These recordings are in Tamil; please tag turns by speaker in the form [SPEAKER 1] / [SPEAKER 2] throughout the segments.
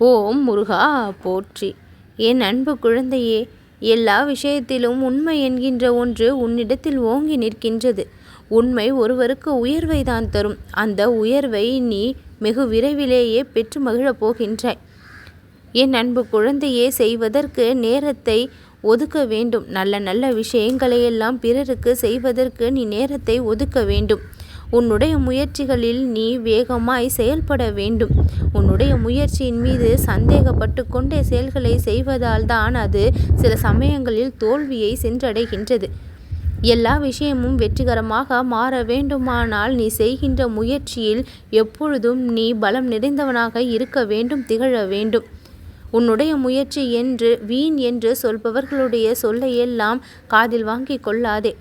[SPEAKER 1] ஓம் முருகா போற்றி. என் அன்பு குழந்தையே எல்லா விஷயத்திலும் உண்மை என்கின்ற ஒன்று உன்னிடத்தில் ஓங்கி நிற்கின்றது. உண்மை ஒருவருக்கு உயர்வை தான் தரும். அந்த உயர்வை நீ மிகு விரைவிலேயே பெற்று மகிழப் போகின்றாய். என் அன்பு குழந்தையே செய்வதற்கு நேரத்தை ஒதுக்க வேண்டும். நல்ல நல்ல விஷயங்களையெல்லாம் பிறருக்கு செய்வதற்கு நீ நேரத்தை ஒதுக்க வேண்டும். உன்னுடைய முயற்சிகளில் நீ வேகமாய் செயல்பட வேண்டும். உன்னுடைய முயற்சியின் மீது சந்தேகப்பட்டு கொண்டே செயல்களை செய்வதால் தான் அது சில சமயங்களில் தோல்வியை சென்றடைகின்றது. எல்லா விஷயமும் வெற்றிகரமாக மாற வேண்டுமானால் நீ செய்கின்ற முயற்சியில் எப்பொழுதும் நீ பலம் நிறைந்தவனாக இருக்க வேண்டும் திகழ வேண்டும். உன்னுடைய முயற்சி என்று வீண் என்று சொல்பவர்களுடைய சொல்லையெல்லாம் காதில் வாங்கிக் கொள்ளாதே.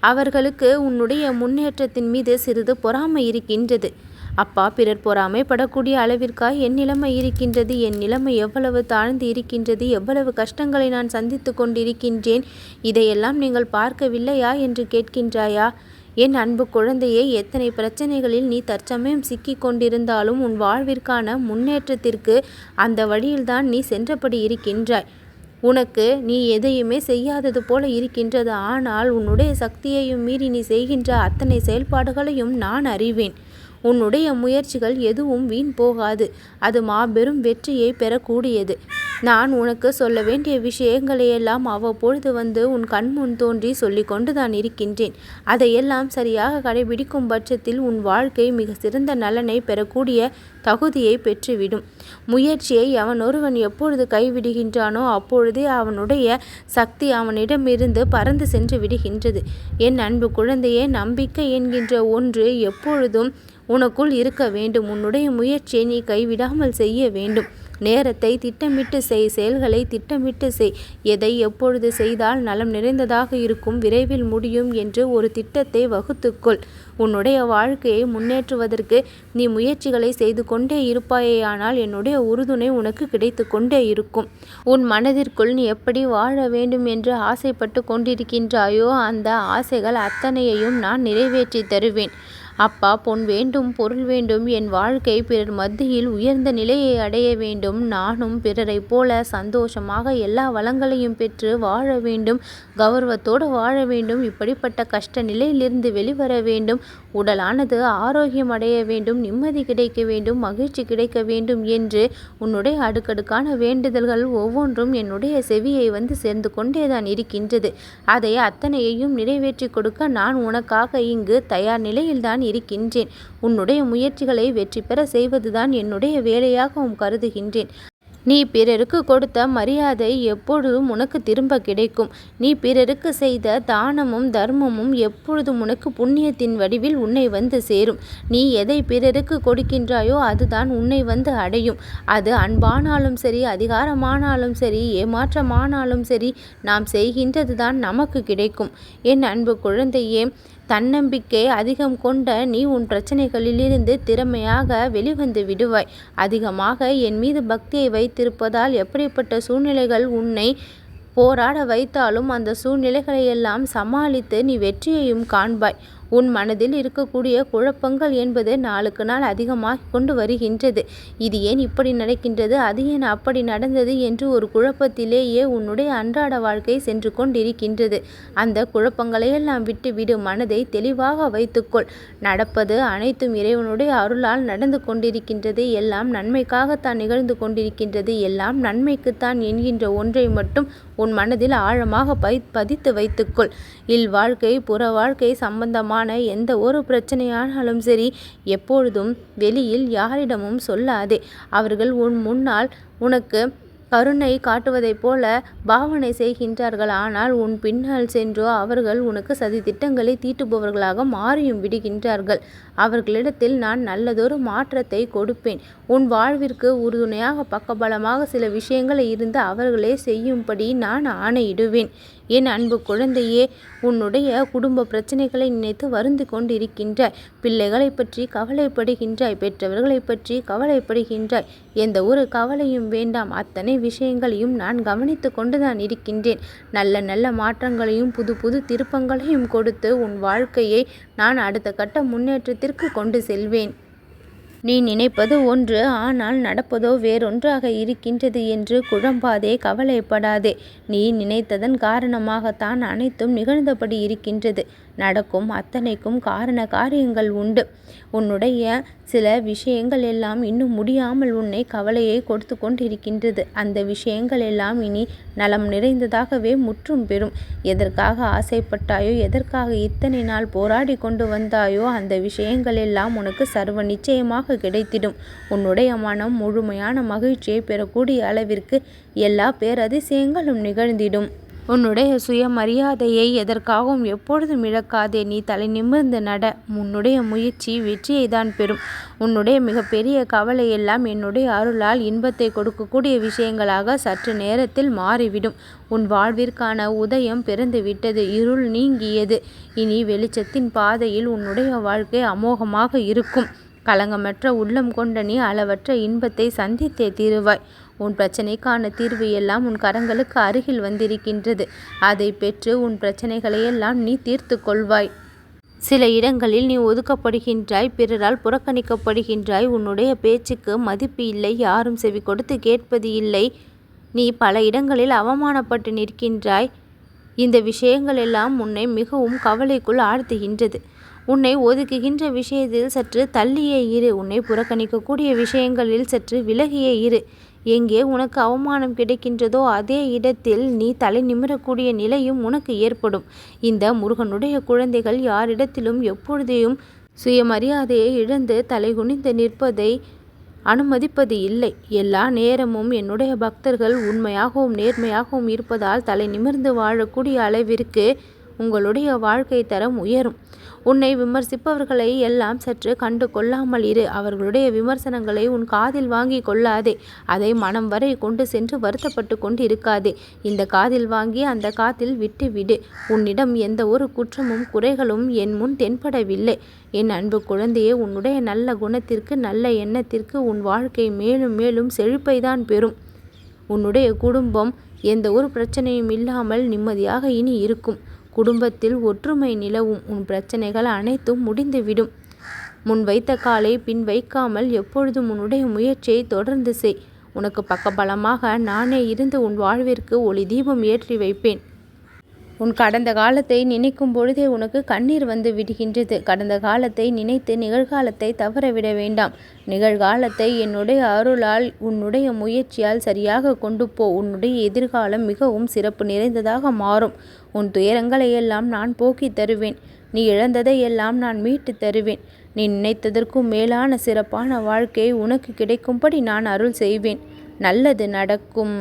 [SPEAKER 1] அவர்களுக்கு உன்னுடைய முன்னேற்றத்தின் மீது சிறிது பொறாமை இருக்கின்றது. அப்பா பிறர் பொறாமைப்படக்கூடிய அளவிற்கா என் நிலைமை இருக்கின்றது. என் நிலைமை எவ்வளவு தாழ்ந்து இருக்கின்றது. எவ்வளவு கஷ்டங்களை நான் சந்தித்து கொண்டிருக்கின்றேன். இதையெல்லாம் நீங்கள் பார்க்கவில்லையா என்று கேட்கின்றாயா? என் அன்பு குழந்தையே எத்தனை பிரச்சனைகளில் நீ தற்சமயம் சிக்கி கொண்டிருந்தாலும் உன் வாழ்விற்கான முன்னேற்றத்திற்கு அந்த வழியில்தான் நீ சென்றபடி இருக்கின்றாய். உனக்கு நீ எதையுமே செய்யாதது போல இருக்கின்றது. ஆனால் உன்னுடைய சக்தியையும் மீறி நீ செய்கின்ற அத்தனை செயல்பாடுகளையும் நான் அறிவேன். உன்னுடைய முயற்சிகள் எதுவும் வீண் போகாது. அது மாபெரும் வெற்றியை பெறக்கூடியது. நான் உனக்கு சொல்ல வேண்டிய விஷயங்களையெல்லாம் அவ்வப்பொழுது வந்து உன் கண்முன் தோன்றி சொல்லி தான் இருக்கின்றேன். அதையெல்லாம் சரியாக கடைபிடிக்கும் பட்சத்தில் உன் வாழ்க்கை மிக சிறந்த நலனை பெறக்கூடிய தகுதியை பெற்றுவிடும். முயற்சியை அவன் ஒருவன் எப்பொழுது கைவிடுகின்றானோ அப்பொழுதே அவனுடைய சக்தி அவனிடமிருந்து பறந்து சென்று விடுகின்றது. என் அன்பு குழந்தையே நம்பிக்கை என்கின்ற ஒன்று எப்பொழுதும் உனக்குள் இருக்க வேண்டும். உன்னுடைய முயற்சியை நீ கைவிடாமல் செய்ய வேண்டும். நேரத்தை திட்டமிட்டு செய் செயல்களை திட்டமிட்டு செய். எதை எப்பொழுது செய்தால் நலம் நிறைந்ததாக இருக்கும் விரைவில் முடியும் என்று ஒரு திட்டத்தை வகுத்துக்கொள். உன்னுடைய வாழ்க்கையை முன்னேற்றுவதற்கு நீ முயற்சிகளை செய்து கொண்டே இருப்பாயேயானால் என்னுடைய உறுதுணை உனக்கு கிடைத்து கொண்டே இருக்கும். உன் மனதிற்குள் நீ எப்படி வாழ வேண்டும் என்று ஆசைப்பட்டு கொண்டிருக்கின்றாயோ அந்த ஆசைகள் அத்தனையையும் நான் நிறைவேற்றி தருவேன். அப்பா பொன் வேண்டும் பொருள் வேண்டும் என் வாழ்க்கை பிறர் மத்தியில் உயர்ந்த நிலையை அடைய வேண்டும். நானும் பிறரைப் போல சந்தோஷமாக எல்லா வளங்களையும் பெற்று வாழ வேண்டும். கௌரவத்தோடு வாழ வேண்டும். இப்படிப்பட்ட கஷ்ட நிலையிலிருந்து வெளிவர வேண்டும். உடலானது ஆரோக்கியம் அடைய வேண்டும் நிம்மதி கிடைக்க வேண்டும் மகிழ்ச்சி கிடைக்க வேண்டும் என்று உன்னுடைய அடுக்கடுக்கான வேண்டுதல்கள் ஒவ்வொன்றும் என்னுடைய செவியை வந்து சேர்ந்து கொண்டேதான் இருக்கின்றது. அதை அத்தனையையும் நிறைவேற்றி கொடுக்க நான் உனக்காக இங்கு தயார் நிலையில்தான் இருக்கின்றேன். உன்னுடைய முயற்சிகளை வெற்றி பெற செய்வதுதான் என்னுடைய வேலையாகவும் கருதுகின்றேன். நீ பிறருக்கு கொடுத்த மரியாதை எப்பொழுதும் உனக்கு திரும்ப கிடைக்கும். நீ பிறருக்கு செய்த தானமும் தர்மமும் எப்பொழுதும் உனக்கு புண்ணியத்தின் வடிவில் உன்னை வந்து சேரும். நீ எதை பிறருக்கு கொடுக்கின்றாயோ அதுதான் உன்னை வந்து அடையும். அது அன்பானாலும் சரி அதிகாரமானாலும் சரி ஏமாற்றமானாலும் சரி நாம் செய்கின்றது தான் நமக்கு கிடைக்கும். என் அன்பு குழந்தையே தன்னம்பிக்கை அதிகம் கொண்ட நீ உன் பிரச்சனைகளிலிருந்து திறமையாக வெளிவந்து விடுவாய். அதிகமாக என் மீது பக்தியை வைத்திருப்பதால் எப்படிப்பட்ட சூழ்நிலைகள் உன்னை போராட வைத்தாலும் அந்த சூழ்நிலைகளையெல்லாம் சமாளித்து நீ வெற்றியையும் காண்பாய். உன் மனதில் இருக்கக்கூடிய குழப்பங்கள் என்பது நாளுக்கு நாள் அதிகமாக கொண்டு வருகின்றது. இது ஏன் இப்படி நடக்கின்றது? அது ஏன் அப்படி நடந்தது என்று ஒரு குழப்பத்திலேயே உன்னுடைய அன்றாட வாழ்க்கை சென்று கொண்டிருக்கின்றது. அந்த குழப்பங்களையெல்லாம் விட்டுவிடு. மனதை தெளிவாக வைத்துக்கொள். நடப்பது அனைத்தும் இறைவனுடைய அருளால் நடந்து கொண்டிருக்கின்றது. எல்லாம் நன்மைக்காகத்தான் நிகழ்ந்து கொண்டிருக்கின்றது. எல்லாம் நன்மைக்குத்தான் என்கின்ற ஒன்றை மட்டும் உன் மனதில் ஆழமாக பை பதித்து வைத்துக்கொள். இல் வாழ்க்கை புற வாழ்க்கை சம்பந்தமான சம்பந்தமான எந்த ஒரு பிரச்சனையானாலும் சரி எப்பொழுதும் வெளியில் யாரிடமும் சொல்லாதே. அவர்கள் உன் முன்னால் உனக்கு கருணை காட்டுவதைப் போல பாவனை செய்கின்றார்கள். ஆனால் உன் பின்னால் சென்றோ அவர்கள் உனக்கு சதி திட்டங்களை தீட்டுபவர்களாக மாறியும் விடுகின்றார்கள். அவர்களிடத்தில் நான் நல்லதொரு மாற்றத்தை கொடுப்பேன். உன் வாழ்விற்கு உறுதுணையாக பக்கபலமாக சில விஷயங்களை இருந்து அவர்களே செய்யும்படி நான் ஆணையிடுவேன். என் அன்பு குழந்தையே உன்னுடைய குடும்ப பிரச்சனைகளை நினைத்து வருந்து கொண்டிருக்கின்றாய். பிள்ளைகளை பற்றி கவலைப்படுகின்றாய் பெற்றவர்களை பற்றி கவலைப்படுகின்றாய். எந்த ஒரு கவலையும் வேண்டாம் அத்தனை விஷயங்களையும் நான் கவனித்து கொண்டுதான் இருக்கின்றேன். நல்ல நல்ல மாற்றங்களையும் புது புது திருப்பங்களையும் கொடுத்து உன் வாழ்க்கையை நான் அடுத்த கட்ட முன்னேற்றத்தில் இடத்திற்கு கொண்டு செல்வேன். நீ நினைப்பது ஒன்று ஆனால் நடப்பதோ வேறொன்றாக இருக்கின்றது என்று குழம்பாதே கவலைப்படாதே. நீ நினைத்ததன் காரணமாகத்தான் அனைத்தும் நிகழ்ந்தபடி இருக்கின்றது. நடக்கும் அத்தனைக்கும் காரண காரியங்கள் உண்டு. உன்னுடைய சில விஷயங்கள் எல்லாம் இன்னும் முடியாமல் உன்னை கவலையை கொடுத்து கொண்டிருக்கின்றது. அந்த விஷயங்கள் எல்லாம் இனி நலம் நிறைந்ததாகவே முற்றும் பெறும். எதற்காக ஆசைப்பட்டாயோ எதற்காக இத்தனை நாள் போராடி கொண்டு வந்தாயோ அந்த விஷயங்கள் எல்லாம் உனக்கு சர்வ நிச்சயமாக கிடைத்திடும். உன்னுடைய மனம் முழுமையான மகிழ்ச்சியை பெறக்கூடிய அளவிற்கு எல்லா பேரதிசயங்களும் நிகழ்ந்திடும். உன்னுடைய சுயமரியாதையை எதற்காகவும் எப்பொழுதும் இழக்காதே. நீ தலை நிமிர்ந்து நட. உன்னுடைய முயற்சி வெற்றியை தான் பெறும். உன்னுடைய மிகப்பெரிய கவலை எல்லாம் என்னுடைய அருளால் இன்பத்தை கொடுக்கக்கூடிய விஷயங்களாக சற்று நேரத்தில் மாறிவிடும். உன் வாழ்விற்கான உதயம் பிறந்து விட்டது இருள் நீங்கியது. இனி வெளிச்சத்தின் பாதையில் உன்னுடைய வாழ்க்கை அமோகமாக இருக்கும். களங்கமற்ற உள்ளம் கொண்ட நீ அளவற்ற இன்பத்தை சந்தித்தே தீருவாய். உன் பிரச்சனைக்கான தீர்வு எல்லாம் உன் கரங்களுக்கு அருகில் வந்திருக்கின்றது. அதை பெற்று உன் பிரச்சனைகளையெல்லாம் நீ தீர்த்து கொள்வாய். சில இடங்களில் நீ ஒதுக்கப்படுகின்றாய் பிறரால் புறக்கணிக்கப்படுகின்றாய். உன்னுடைய பேச்சுக்கு மதிப்பு இல்லை யாரும் செவி கொடுத்து கேட்பது இல்லை. நீ பல இடங்களில் அவமானப்பட்டு நிற்கின்றாய். இந்த விஷயங்கள் எல்லாம் உன்னை மிகவும் கவலைக்குள் ஆழ்த்துகின்றது. உன்னை ஒதுக்குகின்ற விஷயத்தில் சற்று தள்ளியே இரு. உன்னை புறக்கணிக்கக்கூடிய விஷயங்களில் சற்று விலகியே இரு. எங்கே உனக்கு அவமானம் கிடைக்கின்றதோ அதே இடத்தில் நீ தலை நிமிரக்கூடிய நிலையும் உனக்கு ஏற்படும். இந்த முருகனுடைய குழந்தைகள் யாரிடத்திலும் எப்பொழுதையும் சுயமரியாதையை இழந்து தலைகுனிந்து நிற்பதை அனுமதிப்பது இல்லை. எல்லா நேரமும் என்னுடைய பக்தர்கள் உண்மையாகவும் நேர்மையாகவும் இருப்பதால் தலை நிமிர்ந்து வாழக்கூடிய அளவிற்கு உங்களுடைய வாழ்க்கை தரம் உயரும். உன்னை விமர்சிப்பவர்களை எல்லாம் சற்று கண்டு கொள்ளாமல் இரு. அவர்களுடைய விமர்சனங்களை உன் காதில் வாங்கி கொள்ளாதே. அதை மனம் வரை கொண்டு சென்று வருத்தப்பட்டு கொண்டு இருக்காதே இந்த காதில் வாங்கி அந்த காத்தில் விட்டு விடு. உன்னிடம் எந்த ஒரு குற்றமும் குறைகளும் என் முன் தென்படவில்லை. என் அன்பு குழந்தையே உன்னுடைய நல்ல குணத்திற்கு நல்ல எண்ணத்திற்கு உன் வாழ்க்கை மேலும் மேலும் செழிப்பைதான் பெறும். உன்னுடைய குடும்பம் எந்த ஒரு பிரச்சனையும் இல்லாமல் நிம்மதியாக இனி இருக்கும். குடும்பத்தில் ஒற்றுமை நிலவும். உன் பிரச்சனைகள் அனைத்தும் முடிந்துவிடும். முன் வைத்த காலை பின் வைக்காமல் எப்பொழுதும் உன்னுடைய முயற்சியை தொடர்ந்து செய். உனக்கு பக்கபலமாக நானே இருந்து உன் வாழ்விற்கு ஒளி தீபம் ஏற்றி வைப்பேன். உன் கடந்த காலத்தை நினைக்கும் பொழுதே உனக்கு கண்ணீர் வந்து விடுகின்றது. கடந்த காலத்தை நினைத்து நிகழ்காலத்தை தவறவிட வேண்டாம். நிகழ்காலத்தை என்னுடைய அருளால் உன்னுடைய முயற்சியால் சரியாக கொண்டு போ. உன்னுடைய எதிர்காலம் மிகவும் சிறப்பு நிறைந்ததாக மாறும். உன் துயரங்களை எல்லாம் நான் போக்கி தருவேன். நீ இழந்ததை எல்லாம் நான் மீட்டு தருவேன். நீ நினைத்ததற்கும் மேலான சிறப்பான வாழ்க்கை உனக்கு கிடைக்கும்படி நான் அருள் செய்வேன். நல்லது நடக்கும்.